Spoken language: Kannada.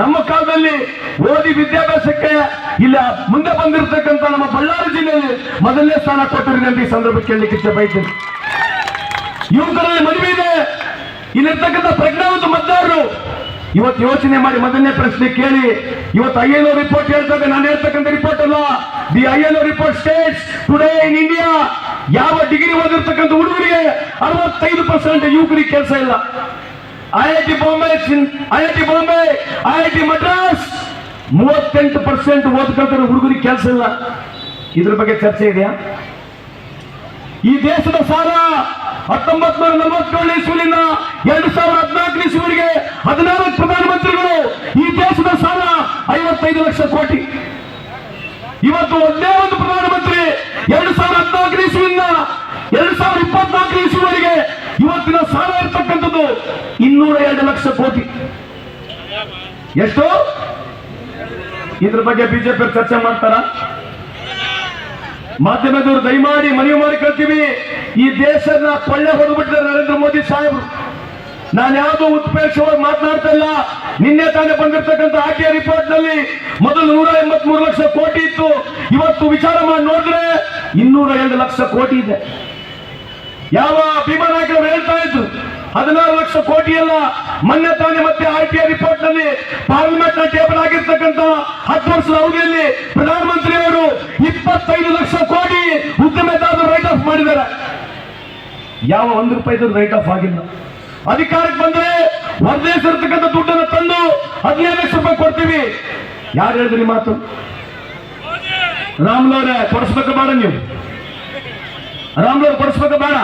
ನಮ್ಮ ಕಾಲದಲ್ಲಿ ಓದಿ ವಿದ್ಯಾಭ್ಯಾಸಕ್ಕೆ ಇಲ್ಲ, ಮುಂದೆ ಬಂದಿರತಕ್ಕಂತ ನಮ್ಮ ಬಳ್ಳಾರಿ ಜಿಲ್ಲೆಯಲ್ಲಿ ಮೊದಲನೇ ಸ್ಥಾನ ಕೊಟ್ಟರು ಈ ಸಂದರ್ಭ ಕೇಳಲಿಕ್ಕೆ ಇಚ್ಛೆ ಬಯತೀನಿ ಯುವಕರಲ್ಲಿ ಮದುವೆ ಇದೆ. ಇಲ್ಲಿರ್ತಕ್ಕಂಥ ಪ್ರಜ್ಞಾವಂತ ಮತದಾರರು ಇವತ್ತು ಯೋಚನೆ ಮಾಡಿ ಮೊದಲನೇ ಪ್ರಶ್ನೆ ಕೇಳಿ. ಇವತ್ತು ಐ ಎಲ್ ರಿಪೋರ್ಟ್ ಹೇಳ್ತದೆ. ನಾನು ಹೇಳ್ತಕ್ಕಂಥ ರಿಪೋರ್ಟ್ ಅಲ್ಲ. The I L report states today in India ಯಾವ ಡಿಗ್ರಿ ಓದಿರ್ತಕ್ಕಂಥ ಹುಡುಗರಿಗೆ ಅರವತ್ತೈದು ಪರ್ಸೆಂಟ್ ಯುವಕರಿಗೆ ಕೆಲಸ ಇಲ್ಲ. I I Bombay I I Bombay IIT Madras. ಮೂವತ್ತೆಂಟು ಪರ್ಸೆಂಟ್ ಓದ್ಕೊಳ್ತಾರೆ ಹುಡುಗರಿಗೆ ಕೆಲಸ ಇಲ್ಲ. ಇದ್ರ ಬಗ್ಗೆ ಚರ್ಚೆ ಇದೆಯಾ? ಈ ದೇಶದ ಸಾಲ ಹತ್ತೊಂಬತ್ ನೂರ ನಲವತ್ತೇಳು ಇಸ್ವಿನಿಂದ ಎರಡು ಸಾವಿರದ ಹದಿನಾಲ್ಕು ಇಸ್ವಿಗೆ ಹದಿನಾಲ್ಕು ಪ್ರಧಾನಮಂತ್ರಿಗಳು ಈ ದೇಶದ ಸಾಲ ಐವತ್ತೈದು ಲಕ್ಷ ಕೋಟಿ. ಇವತ್ತು ಒಂದೇ ಒಂದು ಪ್ರಧಾನಮಂತ್ರಿ ಇರ್ತಕ್ಕಂಥದ್ದು ಇನ್ನೂರ ಎರಡು ಲಕ್ಷ ಕೋಟಿ. ಎಷ್ಟು? ಇದ್ರ ಬಗ್ಗೆ ಬಿಜೆಪಿ ಚರ್ಚೆ ಮಾಡ್ತಾರ? ಮಾಧ್ಯಮದವರು ದಯಮಾಡಿ ಮನವಿ ಮಾಡಿ ಕಳ್ತೀವಿ. ಈ ದೇಶನ ಪಳ್ಳೆ ಹೊಡೆದ್ಬಿಟ್ಟಿದ್ದಾರೆ ನರೇಂದ್ರ ಮೋದಿ ಸಾಹೇಬ್ರು. ನಾನು ಯಾವುದು ಉತ್ಪೇಕ್ಷವಾಗಿ ಮಾತನಾಡ್ತಾ ಇಲ್ಲ. ನಿನ್ನೆ ತಾನೇ ಬಂದಿರತಕ್ಕಂಥ ಆಕೆ ರಿಪೋರ್ಟ್ನಲ್ಲಿ ಮೊದಲು ನೂರ ಎಂಬತ್ ಮೂರು ಲಕ್ಷ ಕೋಟಿ ಇತ್ತು. ಇವತ್ತು ವಿಚಾರ ಮಾಡಿ ನೋಡಿದ್ರೆ ಇನ್ನೂರ ಎರಡು ಲಕ್ಷ ಕೋಟಿ ಇದೆ. ಯಾವ ಭೀಮಾ ನಾಯಕರು ಹೇಳ್ತಾ ಇದ್ರು. ಹದಿನಾರು ಲಕ್ಷ ಕೋಟಿ ಅಲ್ಲ ಮೊನ್ನೆ ತಾನೇ ಮತ್ತೆ ಆರ್ ಟಿ ಐ ರಿಪೋರ್ಟ್ನಲ್ಲಿ ಪಾರ್ಲಿಮೆಂಟ್ನ ಟೇಬಲ್ ಆಗಿರ್ತಕ್ಕಂಥ ಹತ್ತು ವರ್ಷದ ಅವಧಿಯಲ್ಲಿ ಪ್ರಧಾನಮಂತ್ರಿ ಅವರು ಇಪ್ಪತ್ತೈದು ಲಕ್ಷ ಕೋಟಿ ಉದ್ಯಮೆದಾರರು ರೈಟ್ ಆಫ್ ಮಾಡಿದ್ದಾರೆ. ಯಾವ ಒಂದು ರೂಪಾಯಿ ರೈಟ್ ಆಫ್ ಆಗಿಲ್ಲ. ಅಧಿಕಾರಕ್ಕೆ ಬಂದ್ರೆ ವರ್ಧಿಸಿರ್ತಕ್ಕಂಥ ದುಡ್ಡನ್ನು ತಂದು ಹದಿನೈದು ಲಕ್ಷ ರೂಪಾಯಿ ಕೊಡ್ತೀವಿ. ಯಾರು ಹೇಳಿದ್ರಿ ಮಾತು? ರಾಮ್ಲವ್ರೆ ಕೊಡಿಸ್ಬೇಕು ಬೇಡ ನೀವು? ರಾಮ್ಲವ್ರು ಕೊಡಿಸ್ಬೇಕು ಬೇಡ?